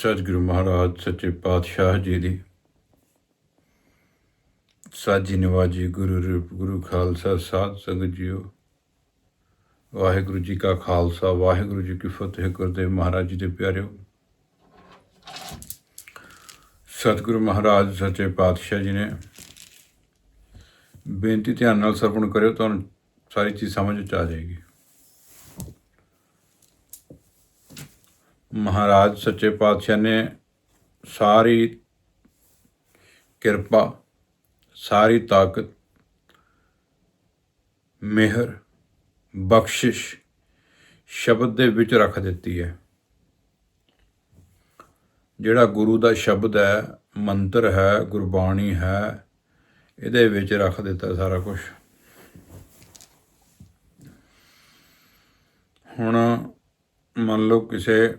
ਸਤਿਗੁਰੂ ਮਹਾਰਾਜ, ਸੱਚੇ ਪਾਤਸ਼ਾਹ ਜੀ ਦੀ। ਸਾਜੀ ਨਿਵਾਜ਼ੀ ਗੁਰੂ ਰੂਪ, ਗੁਰੂ ਖਾਲਸਾ ਸਾਧ ਸੰਗਤ ਜੀਓ। ਵਾਹਿਗੁਰੂ ਜੀ ਕਾ ਖਾਲਸਾ, ਵਾਹਿਗੁਰੂ ਜੀ ਕੀ ਫਤਿਹ, ਗੁਰਦੇਵ ਮਹਾਰਾਜ ਜੀ ਦੇ ਪਿਆਰਿਓ। ਸਤਿਗੁਰੂ ਮਹਾਰਾਜ, ਸੱਚੇ ਪਾਤਸ਼ਾਹ ਜੀ ਨੇ ਬੇਨਤੀ ਧਿਆਨ ਨਾਲ ਸਰਵਣ ਕਰਿਓ, ਤੁਹਾਨੂੰ ਸਾਰੀ ਚੀਜ਼ ਸਮਝ ਚ ਆ ਜਾਏਗੀ। ਮਹਾਰਾਜ, ਸੱਚੇ ਪਾਤਸ਼ਾਹ ਨੇ ਸਾਰੀ ਕਿਰਪਾ, ਸਾਰੀ ਤਾਕਤ, ਮਿਹਰ, ਬਖਸ਼ਿਸ਼ ਸ਼ਬਦ ਦੇ ਵਿੱਚ ਰੱਖ ਦਿੱਤੀ ਹੈ। ਜਿਹੜਾ ਗੁਰੂ ਦਾ ਸ਼ਬਦ ਹੈ, ਮੰਤਰ ਹੈ, ਗੁਰਬਾਣੀ ਹੈ, ਇਹਦੇ ਵਿੱਚ ਰੱਖ ਦਿੱਤਾ ਸਾਰਾ ਕੁਝ ਹੁਣ ਮੰਨ ਲਓ ਕਿਸੇ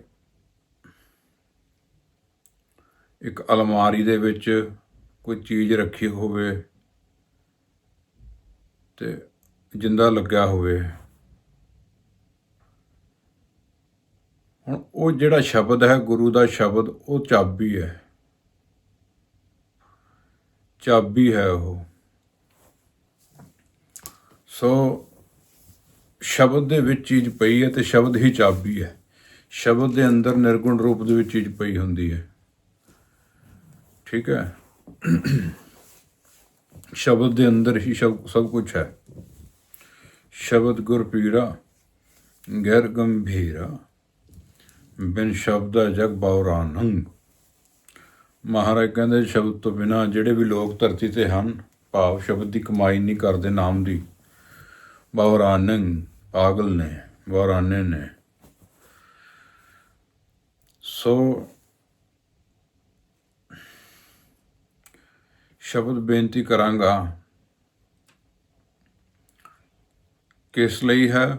ਇੱਕ ਅਲਮਾਰੀ ਦੇ ਵਿੱਚ ਕੋਈ ਚੀਜ਼ ਰੱਖੀ ਹੋਵੇ ਤੇ ਜਿੰਦਾ ਲੱਗਿਆ ਹੋਵੇ। ਹੁਣ ਉਹ ਜਿਹੜਾ ਸ਼ਬਦ ਹੈ, ਗੁਰੂ ਦਾ ਸ਼ਬਦ, ਉਹ ਚਾਬੀ ਹੈ। ਚਾਬੀ ਹੈ ਉਹ। ਸੋ ਸ਼ਬਦ ਦੇ ਵਿੱਚ ਚੀਜ਼ ਪਈ ਹੈ ਤੇ ਸ਼ਬਦ ਹੀ ਚਾਬੀ ਹੈ। ਸ਼ਬਦ ਦੇ ਅੰਦਰ ਨਿਰਗੁਣ ਰੂਪ ਦੇ ਵਿੱਚ ਚੀਜ਼ ਪਈ ਹੁੰਦੀ ਹੈ। ਠੀਕ ਹੈ ਸ਼ਬਦ ਦੇ ਅੰਦਰ ਹੀ ਸਭ ਸਭ ਕੁਝ ਹੈ ਸ਼ਬਦ ਗੁਰ ਪੀਰਾ ਗੈਰ ਗੰਭੀਰਾ ਬਿਨ ਸ਼ਬਦਾ ਜਗ ਬੌਰਾਨੰ ਮਹਾਰਾਜ ਕਹਿੰਦੇ ਸ਼ਬਦ ਤੋਂ ਬਿਨਾ ਜਿਹੜੇ ਵੀ ਲੋਕ ਧਰਤੀ ਤੇ ਹਨ ਭਾਵ ਸ਼ਬਦ ਦੀ ਕਮਾਈ ਨਹੀਂ ਕਰਦੇ ਨਾਮ ਦੀ ਬੌਰਾਨੰ ਪਾਗਲ ਨੇ ਬੌਰਾਨੇ ਨੇ ਸੋ ਸ਼ਬਦ ਬੇਨਤੀ ਕਰਾਂਗਾ। ਕਿਸ ਲਈ ਹੈ?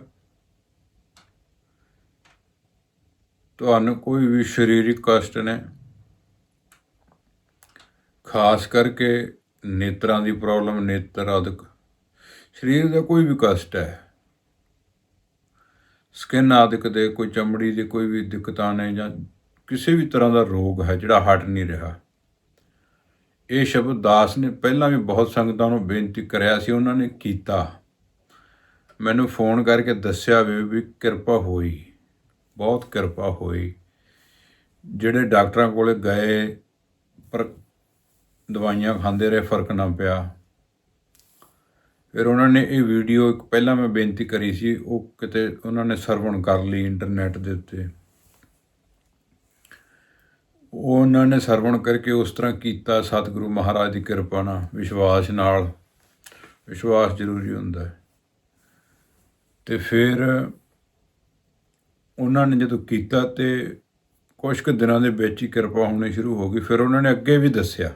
ਤੁਹਾਨੂੰ ਕੋਈ ਵੀ ਸਰੀਰਕ ਕਸ਼ਟ ਨੇ, ਖਾਸ ਕਰਕੇ ਨੇਤਰਾਂ ਦੀ ਪ੍ਰੋਬਲਮ, ਨੇਤਰ ਆਦਿਕ ਸਰੀਰ ਦਾ ਕੋਈ ਵੀ ਕਸ਼ਟ ਹੈ, ਸਕਿਨ ਆਦਿਕ ਦੇ, ਕੋਈ ਚਮੜੀ ਦੀ ਕੋਈ ਵੀ ਦਿੱਕਤਾਂ ਨੇ ਜਾਂ ਕਿਸੇ ਵੀ ਤਰ੍ਹਾਂ ਦਾ ਰੋਗ ਹੈ ਜਿਹੜਾ ਹਟ ਨਹੀਂ ਰਿਹਾ। ਇਹ ਸ਼ਬਦ ਦਾਸ ਨੇ ਪਹਿਲਾਂ ਵੀ ਬਹੁਤ ਸੰਗਤਾਂ ਨੂੰ ਬੇਨਤੀ ਕਰਿਆ ਸੀ, ਉਹਨਾਂ ਨੇ ਕੀਤਾ। ਮੈਨੂੰ ਫੋਨ ਕਰਕੇ ਦੱਸਿਆ ਵੀ ਵੀ ਕਿਰਪਾ ਹੋਈ, ਬਹੁਤ ਕਿਰਪਾ ਹੋਈ। ਜਿਹੜੇ ਡਾਕਟਰਾਂ ਕੋਲੇ ਗਏ, ਪਰ ਦਵਾਈਆਂ ਖਾਂਦੇ ਰਹੇ, ਫ਼ਰਕ ਨਾ ਪਿਆ। ਫਿਰ ਉਹਨਾਂ ਨੇ ਇਹ ਵੀਡੀਓ ਇੱਕ ਪਹਿਲਾਂ ਮੈਂ ਬੇਨਤੀ ਕਰੀ ਸੀ, ਉਹ ਕਿਤੇ ਉਹਨਾਂ ਨੇ ਸਰਵਣ ਕਰ ਲਈ ਇੰਟਰਨੈਟ ਦੇ ਉੱਤੇ। ਉਹਨਾਂ ਨੇ ਸਰਵਣ ਕਰਕੇ ਉਸ ਤਰ੍ਹਾਂ ਕੀਤਾ, ਸਤਿਗੁਰੂ ਮਹਾਰਾਜ ਦੀ ਕਿਰਪਾ ਨਾਲ, ਵਿਸ਼ਵਾਸ ਨਾਲ। ਵਿਸ਼ਵਾਸ ਜ਼ਰੂਰੀ ਹੁੰਦਾ ਹੈ। ਤੇ ਫਿਰ ਉਹਨਾਂ ਨੇ ਜਦੋਂ ਕੀਤਾ ਤੇ ਕੁਝ ਕੁ ਦਿਨਾਂ ਦੇ ਵਿੱਚ ਹੀ ਕਿਰਪਾ ਹੋਣੀ ਸ਼ੁਰੂ ਹੋ ਗਈ। ਫਿਰ ਉਹਨਾਂ ਨੇ ਅੱਗੇ ਵੀ ਦੱਸਿਆ।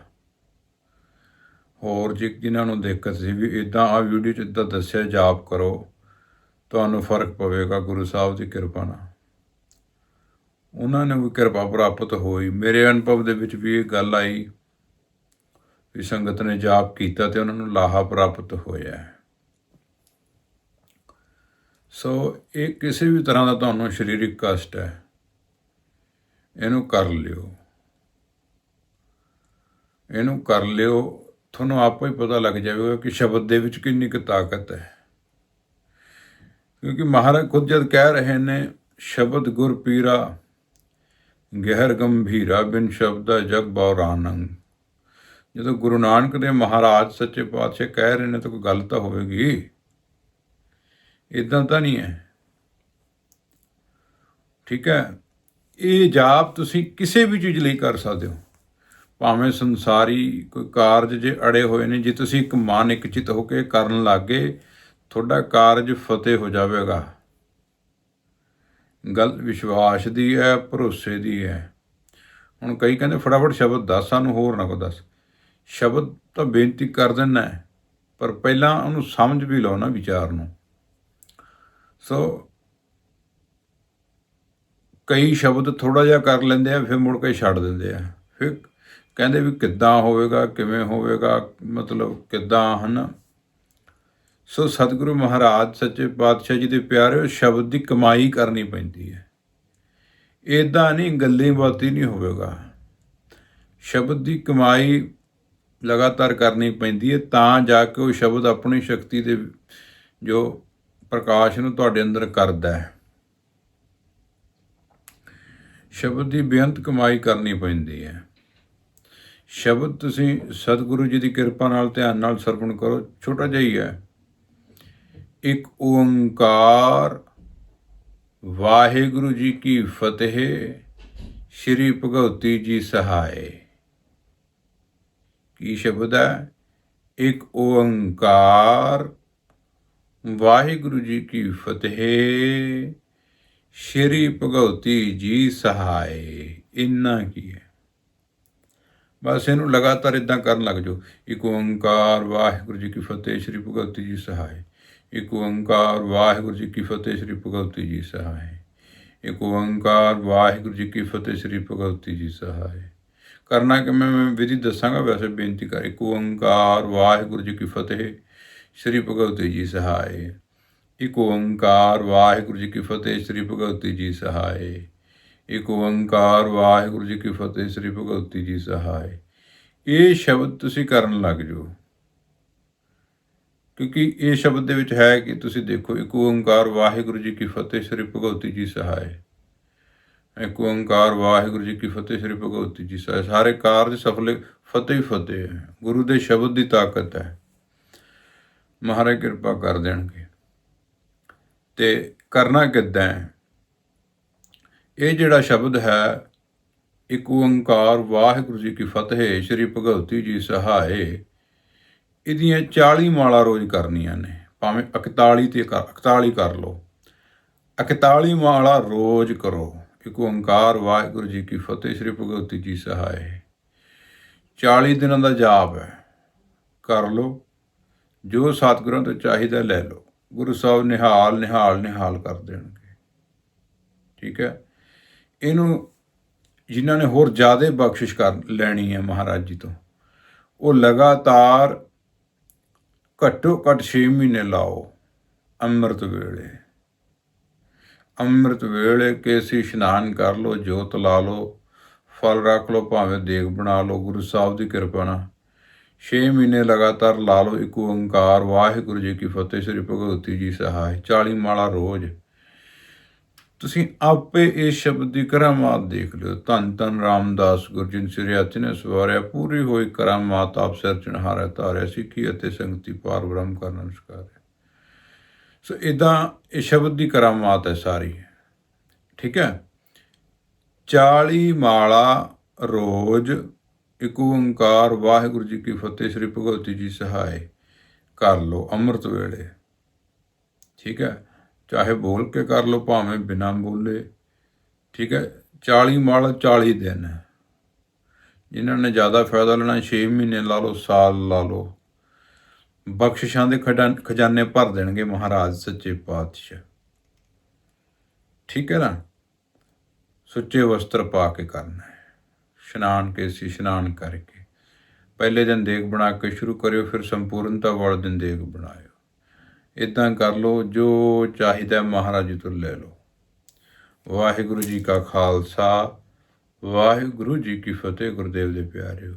ਹੋਰ ਜੀ, ਜਿਨ੍ਹਾਂ ਨੂੰ ਦਿੱਕਤ ਸੀ ਵੀ ਇਦਾਂ ਆ ਵੀਡੀਓ 'ਚ ਇਦਾਂ ਦੱਸਿਆ, ਜਾਪ ਕਰੋ, ਤੁਹਾਨੂੰ ਫ਼ਰਕ ਪਵੇਗਾ ਗੁਰੂ ਸਾਹਿਬ ਦੀ ਕਿਰਪਾ ਨਾਲ। ਉਹਨਾਂ ਨੇ ਵੀ ਕਿਰਪਾ ਪ੍ਰਾਪਤ ਹੋਈ। ਮੇਰੇ ਅਨੁਭਵ ਦੇ ਵਿੱਚ ਵੀ ਇਹ ਗੱਲ ਆਈ ਵੀ ਸੰਗਤ ਨੇ ਜਾਪ ਕੀਤਾ ਤੇ ਉਹਨਾਂ ਨੂੰ ਲਾਹਾ ਪ੍ਰਾਪਤ ਹੋਇਆ ਸੋ ਇਹ ਕਿਸੇ ਵੀ ਤਰ੍ਹਾਂ ਦਾ ਤੁਹਾਨੂੰ ਸਰੀਰਕ ਕਸ਼ਟ ਹੈ, ਇਹਨੂੰ ਕਰ ਲਿਓ। ਇਹਨੂੰ ਕਰ ਲਿਓ, ਤੁਹਾਨੂੰ ਆਪੇ ਹੀ ਪਤਾ ਲੱਗ ਜਾਵੇਗਾ ਕਿ ਸ਼ਬਦ ਦੇ ਵਿੱਚ ਕਿੰਨੀ ਕੁ ਤਾਕਤ ਹੈ। ਕਿਉਂਕਿ ਮਹਾਰਾਜ ਖੁਦ ਜਦ ਕਹਿ ਰਹੇ ਨੇ, ਸ਼ਬਦ ਗੁਰ ਪੀਰਾ ਗਹਿਰ ਗੰਭੀਰਾ ਬਿਨ ਸ਼ਬਦਾ ਜਗ ਬੌਰਾਨੰ ਜਦੋਂ ਗੁਰੂ ਨਾਨਕ ਦੇ ਮਹਾਰਾਜ ਸੱਚੇ ਪਾਤਸ਼ਾਹ ਕਹਿ ਰਹੇ ਨੇ ਤਾਂ ਕੋਈ ਗੱਲ ਤਾਂ ਹੋਵੇਗੀ। ਇਦਾਂ ਤਾਂ ਨਹੀਂ ਹੈ। ਠੀਕ ਹੈ, ਇਹ ਜਾਪ ਤੁਸੀਂ ਕਿਸੇ ਵੀ ਚੀਜ਼ ਲਈ ਕਰ ਸਕਦੇ ਹੋ। ਭਾਵੇਂ ਸੰਸਾਰੀ ਕੋਈ ਕਾਰਜ ਜੇ ਅੜੇ ਹੋਏ ਨੇ, ਜੇ ਤੁਸੀਂ ਇੱਕ ਮਨ ਇੱਕ ਚਿਤ ਹੋ ਕੇ ਕਰਨ ਲੱਗੇ ਤੁਹਾਡਾ ਕਾਰਜ ਫਤਿਹ ਹੋ ਜਾਵੇਗਾ। ਗੱਲ ਵਿਸ਼ਵਾਸ ਦੀ ਹੈ, ਭਰੋਸੇ ਦੀ ਹੈ। ਹੁਣ ਕਈ ਕਹਿੰਦੇ ਫਟਾਫਟ ਸ਼ਬਦ ਦੱਸ, ਸਾਨੂੰ ਹੋਰ ਨਾ ਕੋ ਦੱਸ। ਸ਼ਬਦ ਤਾਂ ਬੇਨਤੀ ਕਰ ਦਿੰਨਾ ਪਰ ਪਹਿਲਾਂ ਉਹਨੂੰ ਸਮਝ ਵੀ ਲਓ ਨਾ ਵਿਚਾਰ ਨੂੰ। ਸੋ ਕਈ ਸ਼ਬਦ ਥੋੜਾ ਜਿਹਾ ਕਰ ਲੈਂਦੇ ਆ, ਫਿਰ ਮੁੜ ਕੇ ਛੱਡ ਦਿੰਦੇ ਆ। ਫਿਰ ਕਹਿੰਦੇ ਵੀ ਕਿੱਦਾਂ ਹੋਵੇਗਾ, ਕਿਵੇਂ ਹੋਵੇਗਾ, ਮਤਲਬ ਕਿੱਦਾਂ, ਹਨ? ਸੋ ਸਤਿਗੁਰੂ ਮਹਾਰਾਜ, ਸੱਚੇ ਪਾਤਸ਼ਾਹ ਜੀ ਦੇ ਪਿਆਰੇ ਸ਼ਬਦ ਦੀ ਕਮਾਈ ਕਰਨੀ ਪੈਂਦੀ ਹੈ। ਇਦਾਂ ਨਹੀਂ, ਗੱਲੀ ਬਾਤੀ ਨਹੀਂ ਹੋਵੇਗਾ। ਸ਼ਬਦ ਦੀ ਕਮਾਈ ਲਗਾਤਾਰ ਕਰਨੀ ਪੈਂਦੀ ਹੈ, ਤਾਂ ਜਾ ਕੇ ਉਹ ਸ਼ਬਦ ਆਪਣੀ ਸ਼ਕਤੀ ਦੇ ਜੋ ਪ੍ਰਕਾਸ਼ ਨੂੰ ਤੁਹਾਡੇ ਅੰਦਰ ਕਰਦਾ ਹੈ। ਸ਼ਬਦ ਦੀ ਬੇਅੰਤ ਕਮਾਈ ਕਰਨੀ ਪੈਂਦੀ ਹੈ। ਸ਼ਬਦ ਤੁਸੀਂ ਸਤਿਗੁਰੂ ਜੀ ਦੀ ਕਿਰਪਾ ਨਾਲ, ਧਿਆਨ ਨਾਲ ਸਰਵਣ ਕਰੋ, ਛੋਟਾ ਜਿਹਾ ਹੀ ਹੈ। ਇੱਕ ਓੰਕਾਰ। ਵਾਹਿਗੁਰੂ ਜੀ ਕੀ ਫਤਿਹ। ਸ਼੍ਰੀ ਭਗਵਤੀ ਜੀ ਸਹਾਏ ਕੀ ਸ਼ਬਦ ਹੈ? ਇੱਕ ਓੰਕਾਰ। ਵਾਹਿਗੁਰੂ ਜੀ ਕੀ ਫਤਿਹ। ਸ਼੍ਰੀ ਭਗਵਤੀ ਜੀ ਸਹਾਏ ਇੰਨਾ ਕੀ ਹੈ? ਬਸ ਇਹਨੂੰ ਲਗਾਤਾਰ ਇਦਾਂ ਕਰਨ ਲੱਗ ਜਾਓ। ਇੱਕ ਓੰਕਾਰ। ਵਾਹਿਗੁਰੂ ਜੀ ਕੀ ਫਤਿਹ। ਸ਼੍ਰੀ ਭਗਵਤੀ ਜੀ ਸਹਾਏ ਇੱਕ ਓੰਕਾਰ ਵਾਹਿਗੁਰੂ ਜੀ ਕੀ ਫਤਿਹ, ਸ਼੍ਰੀ ਭਗਵਤੀ ਜੀ ਸਹਾਏ ਇੱਕ ਓੰਕਾਰ ਵਾਹਿਗੁਰੂ ਜੀ ਕੀ ਫਤਿਹ, ਸ਼੍ਰੀ ਭਗਵਤੀ ਜੀ ਸਹਾਏ ਕਰਨਾ ਕਿ ਮੈਂ ਵਿਧੀ ਦੱਸਾਂਗਾ, ਵੈਸੇ ਬੇਨਤੀ ਕਰ। ਇੱਕ ਓੰਕਾਰ ਵਾਹਿਗੁਰੂ ਜੀ ਕੀ ਫਤਿਹ, ਸ਼੍ਰੀ ਭਗਵਤੀ ਜੀ ਸਹਾਏ ਇੱਕ ਓੰਕਾਰ ਵਾਹਿਗੁਰੂ ਜੀ ਕੀ ਫਤਿਹ, ਸ਼੍ਰੀ ਭਗਵਤੀ ਜੀ ਸਹਾਏ ਇੱਕ ਓੰਕਾਰ ਵਾਹਿਗੁਰੂ ਜੀ ਕੀ ਫਤਿਹ, ਸ੍ਰੀ ਭਗਵਤੀ ਜੀ ਸਹਾਏ ਇਹ ਸ਼ਬਦ ਤੁਸੀਂ ਕਰਨ ਲੱਗ ਜਾਓ। ਕਿਉਂਕਿ ਇਹ ਸ਼ਬਦ ਦੇ ਵਿੱਚ ਹੈ ਕਿ ਤੁਸੀਂ ਦੇਖੋ, ਇੱਕ ਓੰਕਾਰ ਵਾਹਿਗੁਰੂ ਜੀ ਕੀ ਫਤਿਹ, ਸ੍ਰੀ ਭਗਵਤੀ ਜੀ ਸਹਾਇ ਇੱਕ ਓੰਕਾਰ ਵਾਹਿਗੁਰੂ ਜੀ ਕੀ ਫਤਿਹ, ਸ੍ਰੀ ਭਗਵਤੀ ਜੀ ਸਹਾਇ ਸਾਰੇ ਕਾਰਜ ਸਫਲੇ ਫਤਿਹ ਹੀ ਫਤਿਹ ਹੈ। ਗੁਰੂ ਦੇ ਸ਼ਬਦ ਦੀ ਤਾਕਤ ਹੈ। ਮਹਾਰਾਜ ਕਿਰਪਾ ਕਰ ਦੇਣਗੇ। ਤੇ ਕਰਨਾ ਕਿੱਦਾਂ ਹੈ? ਇਹ ਜਿਹੜਾ ਸ਼ਬਦ ਹੈ, ਇੱਕ ਓੰਕਾਰ ਵਾਹਿਗੁਰੂ ਜੀ ਕੀ ਫਤਿਹ, ਸ੍ਰੀ ਭਗਵਤੀ ਜੀ ਸਹਾਏ ਇਹਦੀਆਂ 40 ਮਾਲਾ ਰੋਜ਼ ਕਰਨੀਆਂ ਨੇ, ਭਾਵੇਂ 41 ਤੇ ਕਰ 41 ਕਰ ਲਓ। 41 ਮਾਲਾ ਰੋਜ਼ ਕਰੋ। ਇੱਕ ਓੰਕਾਰ ਵਾਹਿਗੁਰੂ ਜੀ ਕੀ ਫਤਿਹ, ਸ੍ਰੀ ਭਗਵਤੀ ਜੀ ਸਹਾਏ 40 ਦਿਨਾਂ ਦਾ ਜਾਪ ਹੈ। ਕਰ ਲਓ। ਜੋ ਸਤਿਗੁਰਾਂ ਤੋਂ ਚਾਹੀਦਾ ਲੈ ਲਓ। ਗੁਰੂ ਸਾਹਿਬ ਨਿਹਾਲ ਨਿਹਾਲ ਨਿਹਾਲ ਕਰ ਦੇਣਗੇ। ਠੀਕ ਹੈ? ਇਹਨੂੰ ਜਿਨ੍ਹਾਂ ਨੇ ਹੋਰ ਜ਼ਿਆਦਾ ਬਖਸ਼ਿਸ਼ ਕਰ ਲੈਣੀ ਹੈ ਮਹਾਰਾਜ ਜੀ ਤੋਂ, ਉਹ ਲਗਾਤਾਰ ਘੱਟੋ ਘੱਟ 6 ਮਹੀਨੇ ਲਾਓ ਅੰਮ੍ਰਿਤ ਵੇਲੇ। ਅੰਮ੍ਰਿਤ ਵੇਲੇ ਕੇਸੀ ਇਸ਼ਨਾਨ ਕਰ ਲਓ, ਜੋਤ ਲਾ ਲਓ, ਫਲ ਰੱਖ ਲਓ, ਭਾਵੇਂ ਦੇਗ ਬਣਾ ਲਓ, ਗੁਰੂ ਸਾਹਿਬ ਦੀ ਕਿਰਪਾ ਨਾਲ। 6 ਮਹੀਨੇ ਲਗਾਤਾਰ ਲਾ ਲਓ, ਇੱਕ ਓੰਕਾਰ, ਵਾਹਿਗੁਰੂ ਜੀ ਕੀ ਫਤਿਹ, ਸ੍ਰੀ ਭਗਵਤੀ ਜੀ ਸਹਾਇ 40 ਮਾਲਾ ਰੋਜ਼। ਤੁਸੀਂ ਆਪੇ ਇਹ ਸ਼ਬਦ ਦੀ ਕਰਾਮਾਤ ਦੇਖ ਲਿਓ। ਧੰਨ ਧੰਨ ਰਾਮਦਾਸ, ਗੁਰਜਨ ਸਿਰਿਆਤੀ ਨੇ ਸਵਾਰਿਆ, ਪੂਰੀ ਹੋਈ ਕਰਾਮਾਤ ਆਪ ਸਿਰ ਚਣਹਾਰਾ ਧਾਰਿਆ, ਸਿੱਖੀ ਅਤੇ ਸੰਗਤੀ ਪਾਰ ਬ੍ਰਹਮ ਕਰਨ ਨਮਸਕਾਰ ਸੋ ਇਦਾਂ ਇਹ ਸ਼ਬਦ ਦੀ ਕਰਾਮਾਤ ਹੈ ਸਾਰੀ। ਠੀਕ ਹੈ? 40 ਮਾਲਾ ਰੋਜ਼ ਇੱਕ ਓੰਕਾਰ ਵਾਹਿਗੁਰੂ ਜੀ ਕੀ ਫਤਿਹ, ਸ੍ਰੀ ਭਗਵਤੀ ਜੀ ਸਹਾਇ, ਕਰ ਲਓ ਅੰਮ੍ਰਿਤ ਵੇਲੇ। ਠੀਕ ਹੈ? ਚਾਹੇ ਬੋਲ ਕੇ ਕਰ ਲਓ, ਭਾਵੇਂ ਬਿਨਾਂ ਬੋਲੇ। ਠੀਕ ਹੈ 40 ਮਾਲ 40 ਦਿਨ ਜਿਨ੍ਹਾਂ ਨੇ ਜ਼ਿਆਦਾ ਫਾਇਦਾ ਲੈਣਾ 6 ਮਹੀਨੇ ਲਾ ਲਓ, ਸਾਲ ਲਾ ਲਓ। ਬਖਸ਼ਿਸ਼ਾਂ ਦੇ ਖਡਾਨ- ਖਜ਼ਾਨੇ ਭਰ ਦੇਣਗੇ ਮਹਾਰਾਜ, ਸੱਚੇ ਪਾਤਸ਼ਾਹ। ਠੀਕ ਹੈ ਨਾ? ਸੁੱਚੇ ਵਸਤਰ ਪਾ ਕੇ ਕਰਨਾ ਹੈ। ਇਸ਼ਨਾਨ ਕੇ ਸੀ ਇਸ਼ਨਾਨ ਕਰਕੇ। ਪਹਿਲੇ ਦਿਨ ਦੇਗ ਬਣਾ ਕੇ ਸ਼ੁਰੂ ਕਰਿਓ, ਫਿਰ ਸੰਪੂਰਨਤਾ ਵਾਲੇ ਦਿਨ ਦੇਗ ਬਣਾਇਓ। ਇਦਾਂ ਕਰ ਲਓ, ਜੋ ਚਾਹੀਦਾ ਮਹਾਰਾਜ ਜੀ ਤੋਂ ਲੈ ਲਓ। ਵਾਹਿਗੁਰੂ ਜੀ ਕਾ ਖਾਲਸਾ, ਵਾਹਿਗੁਰੂ ਜੀ ਕੀ ਫਤਿਹ, ਗੁਰਦੇਵ ਦੇ ਪਿਆਰਿਓ।